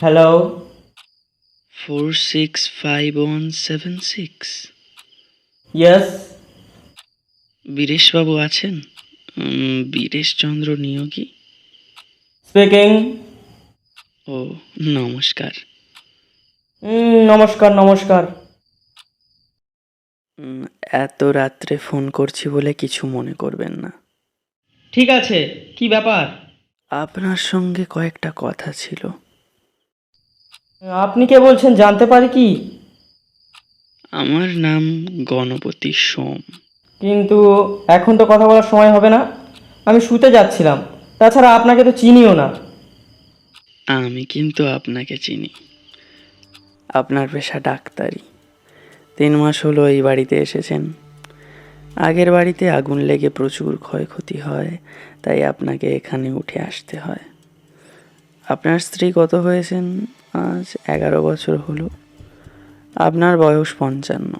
Hello four six five one seven six yes বীরেশবাবু আছেন? Bireshchandra Niyogi? Speaking ও নমস্কার। নমস্কার নমস্কার। এত রাত্রে ফোন করছি বলে কিছু মনে করবেন না। ঠিক আছে কি ব্যাপার? আপনার সঙ্গে কয়েকটা কথা ছিল। আপনি কে বলছেন? জানতে পারি কি? আমার নাম গণপতি সোম। কিন্তু এখন তো কথা বলার সময় হবে না। আমি শুতে যাচ্ছিলাম। তাছাড়া আপনাকে তো চিনিও না। আমি কিন্তু আপনাকে চিনি। আপনার পেশা ডাক্তারি। তিন মাস হলো এই বাড়িতে এসেছেন। আগের বাড়িতে আগুন লেগে প্রচুর ক্ষয়ক্ষতি হয় তাই আপনাকে এখানে উঠে আসতে হয়। আপনার স্ত্রী কত হয়েছেন? আজ এগারো বছর হলো। আপনার বয়স পঞ্চান্ন।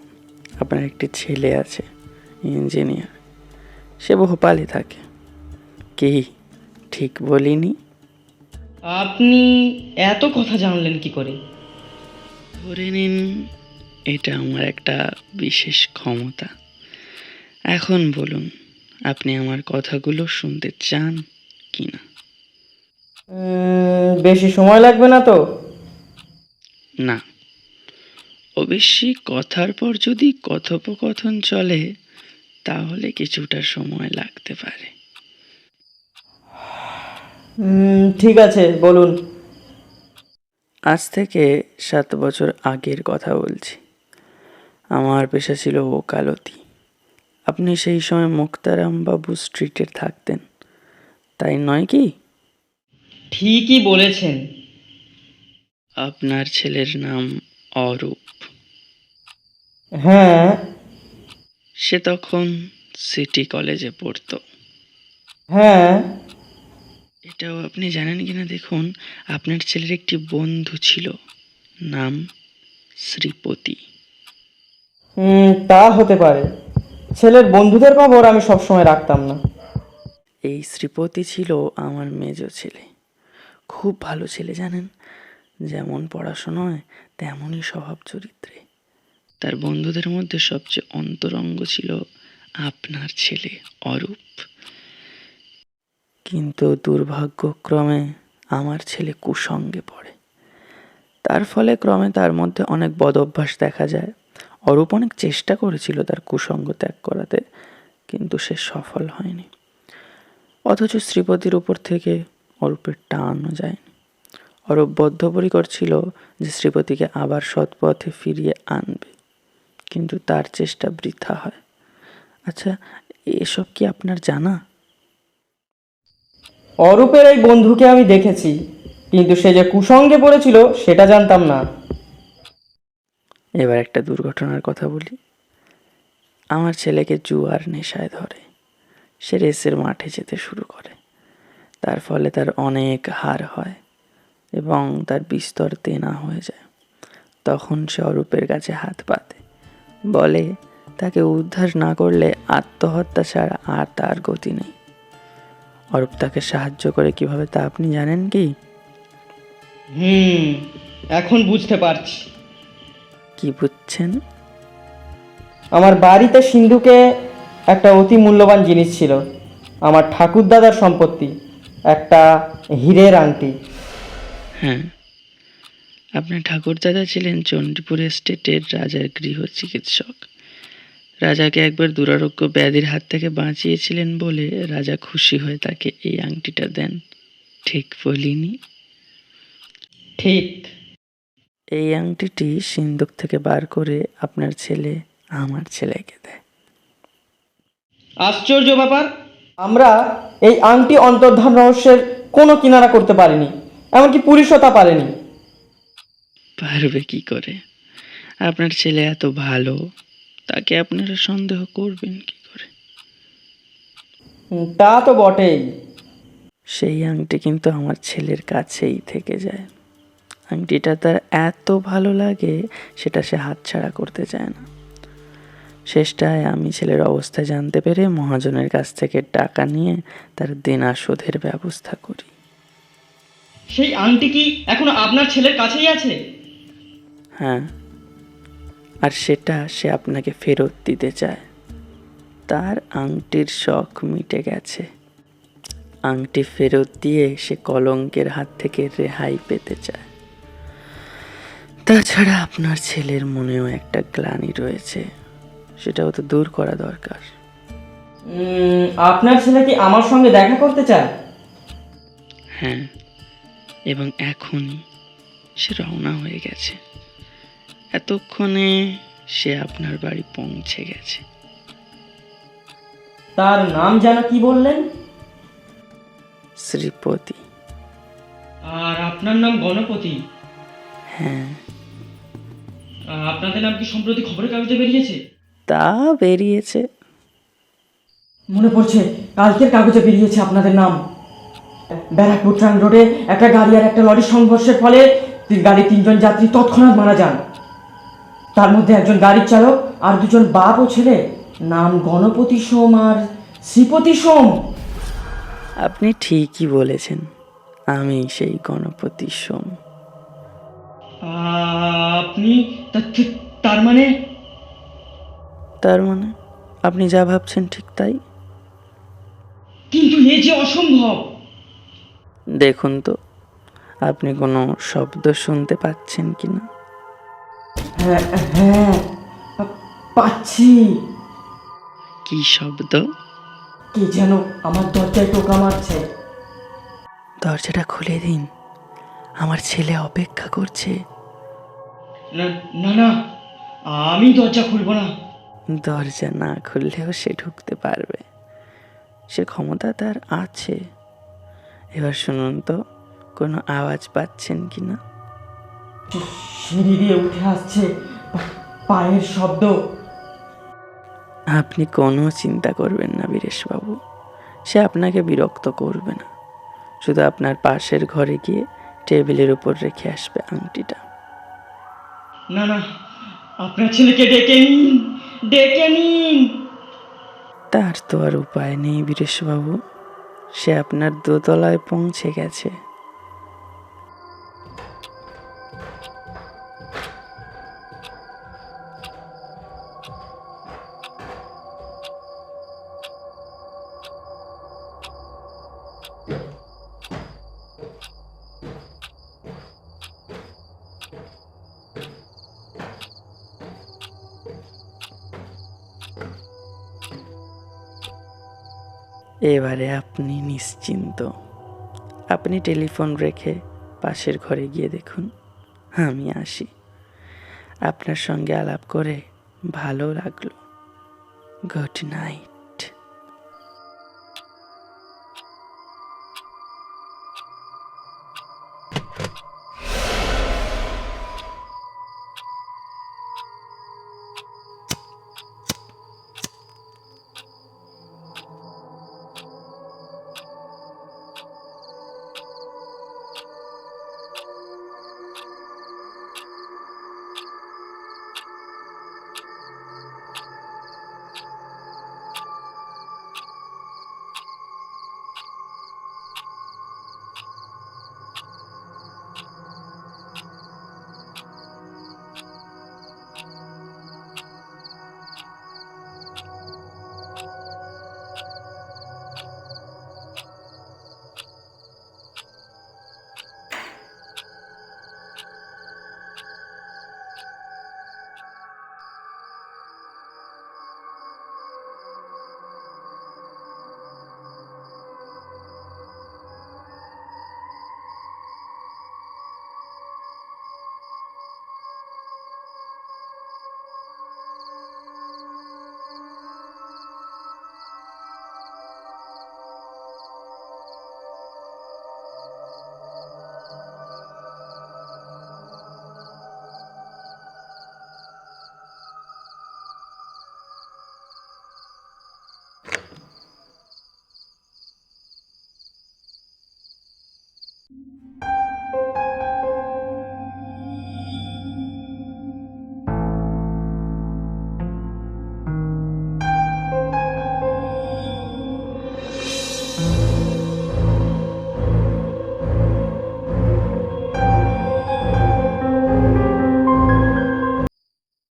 আপনার একটি ছেলে আছে ইঞ্জিনিয়ার। সে ভোপালে থাকে। কি ঠিক বলিনি? আপনি এত কথা জানলেন কি করে? ধরে নিন এটা আমার একটা বিশেষ ক্ষমতা। এখন বলুন আপনি আমার কথাগুলো শুনতে চান কি না বেশি সময় লাগবে না তো? না। অবশ্যই কথার পর যদি কথোপকথন চলে তাহলে কিছুটা সময় লাগতে পারে। ঠিক আছে বলুন। আজ থেকে সাত বছর আগের কথা বলছি। আমার পেশা ছিল ওকালতি। আপনি সেই সময় মুক্তারাম বাবু স্ট্রিটে থাকতেন। তাই নয় কি? ঠিকই বলেছেন। আপনার ছেলের নাম অরূপ। হ্যাঁ। সে তখন সিটি কলেজে পড়তো। হ্যাঁ। এটাও আপনি জানেন কিনা দেখুন আপনার ছেলের একটি বন্ধু ছিল নাম শ্রীপতি। উম, তা হতে পারে। ছেলের বন্ধুদের খবর আমি সবসময় রাখতাম না। এই শ্রীপতি ছিল আমার মেজ ছেলে। খুব ভালো ছেলে জানেন? যেমন পড়াশোনায়, তেমনই স্বভাব চরিত্রে। তার বন্ধুদের মধ্যে সবচেয়ে অন্তরঙ্গ ছিল আপনার ছেলে অরূপ। কিন্তু দুর্ভাগ্যক্রমে আমার ছেলে কুসঙ্গে পড়ে। তার ফলে ক্রমে তার মধ্যে অনেক বদ অভ্যাস দেখা যায়। অরূপ অনেক চেষ্টা করেছিল তার কুসঙ্গ ত্যাগ করাতে, কিন্তু সে সফল হয়নি। অথচ শ্রীপতির উপর থেকে অরূপের টানও যায়নি। অরূপ বদ্ধপরিকর ছিল যে শ্রীপতিকে আবার সৎপথে ফিরিয়ে আনবে। কিন্তু তার চেষ্টা বৃথা হয়। আচ্ছা এসব কি আপনার জানা? অরূপের এই বন্ধুকে আমি দেখেছি কিন্তু সে যে কুসঙ্গে পড়েছিল সেটা জানতাম না। এবার একটা দুর্ঘটনার কথা বলি। আমার ছেলেকে জুয়ার নেশায় ধরে। সে রেসের মাঠে যেতে শুরু করে। তার ফলে তার অনেক হার হয়। এবং তার বিস্তর তেনা হয়ে যায়। তখন সে অরূপের কাছে হাত পাতে বলে তাকে উদ্ধার না করলে আত্মহত্যা ছাড়া আর তার গতি নেই। অরূপ তাকে সাহায্য করে কীভাবে তা আপনি জানেন কি? হুম এখন বুঝতে পারছি। কি বুঝছেন? আমার বাড়িতে সিন্ধুকে একটা অতি মূল্যবান জিনিস ছিল। আমার ঠাকুরদাদার সম্পত্তি একটা হীরের আংটি। হ্যাঁ। আপনার ঠাকুরদাদা ছিলেন চণ্ডীপুর স্টেটের রাজার গৃহ চিকিৎসক। রাজাকে একবার দুরারোগ্য ব্যাধির হাত থেকে বাঁচিয়েছিলেন বলে রাজা খুশি হয়ে তাকে এই আংটিটা দেন। ঠিক বলিনি। ঠিক। এই আংটিটি সিন্দুক থেকে বার করে আপনার ছেলে আমার ছেলেকে দেয়। আশ্চর্য ব্যাপার আমরা এই আংটি অন্তর্ধান রহস্যের কোনো কিনারা করতে পারিনি। এমনকি পুলিশও তা পারেনি। পারবে কি করে? আপনার ছেলে এত ভালো তাকে আপনারা সন্দেহ করবেন কি করে? তা তো বটেই। সেই আংটি কিন্তু আমার ছেলের কাছেই থেকে যায়। আংটিটা তার এত ভালো লাগে সেটা সে হাতছাড়া করতে চায় না। শেষটায় আমি ছেলের অবস্থা জানতে পেরে মহাজনের কাছ থেকে টাকা নিয়ে তার দেনা শোধের ব্যবস্থা করি। সেই আংটি কি এখনও আপনার ছেলের কাছেই আছে? হ্যাঁ। আর সেটা সে আপনাকে ফেরত দিতে চায়। তার আংটির শখ মিটে গেছে। আংটি ফেরত দিয়ে সে কলঙ্কের হাত থেকে রেহাই পেতে চায়। তাছাড়া আপনার ছেলের মনেও একটা গ্লানি রয়েছে। সেটাও তো দূর করা দরকার। আপনার ছেলে কি আমার সঙ্গে দেখা করতে চায়? হ্যাঁ। এবং এখনই সে রওনা হয়ে গেছে। এতক্ষণে সে আপনার বাড়ি পৌঁছে গেছে। তার নাম যেন কি বললেন? শ্রীপতি। আর আপনার নাম গণপতি? হ্যাঁ। আপনাদের নাম কি সম্প্রতি খবরের কাগজে বেরিয়েছে? তা বেরিয়েছে। মনে পড়ছে কালকের কাগজে বেরিয়েছে আপনাদের নাম। ব্যারাকপুর ট্রাং রোডে একটা গাড়ি আর একটা লরির সংঘর্ষের ফলে তিন- গাড়ির তিনজন যাত্রী তৎক্ষণাৎ মারা যান। তার মধ্যে একজন গাড়ির চালক আর দুজন বাপ ও ছেলে। নাম গণপতি সোম আর শ্রীপতি সোম। আপনি ঠিকই বলেছেন আমি সেই গণপতি সোম। আপনি তার মানে? তার মানে আপনি যা ভাবছেন ঠিক তাই? কিন্তু এ যে অসম্ভব! দেখুন তো আপনি কোনো শব্দ শুনতে পাচ্ছেন কি না? হ্যাঁ হ্যাঁ পাচ্ছি। কি শব্দ? কে যেন আমার দরজায় টোকা মারছে। দরজাটা খুলে দিন আমার ছেলে অপেক্ষা করছে। না না না আমি দরজা খুলবো না। দরজা না খুললেও সে ঢুকতে পারবে। সে ক্ষমতা তার আছে। এবার শুনুন তো কোনো আওয়াজ পাচ্ছেন কি না? সিঁড়ি দিয়ে উঠে আসছে পায়ের শব্দ। আপনি কোনো চিন্তা করবেন না বীরেশবাবু সে আপনাকে বিরক্ত করবে না। শুধু আপনার পাশের ঘরে গিয়ে টেবিলের উপর রেখে আসবে আংটিটা। না না আপনার ছেলেকে ডেকে নিন ডেকে নিন। তার তো আর উপায় নেই বীরেশবাবু। সে আপনার দোতলায় পৌঁছে গেছে। এবারে আপনি নিশ্চিন্ত। আপনি টেলিফোন রেখে পাশের ঘরে গিয়ে দেখুন, আমি আসি। আপনার সঙ্গে আলাপ করে ভালো লাগল। Good night.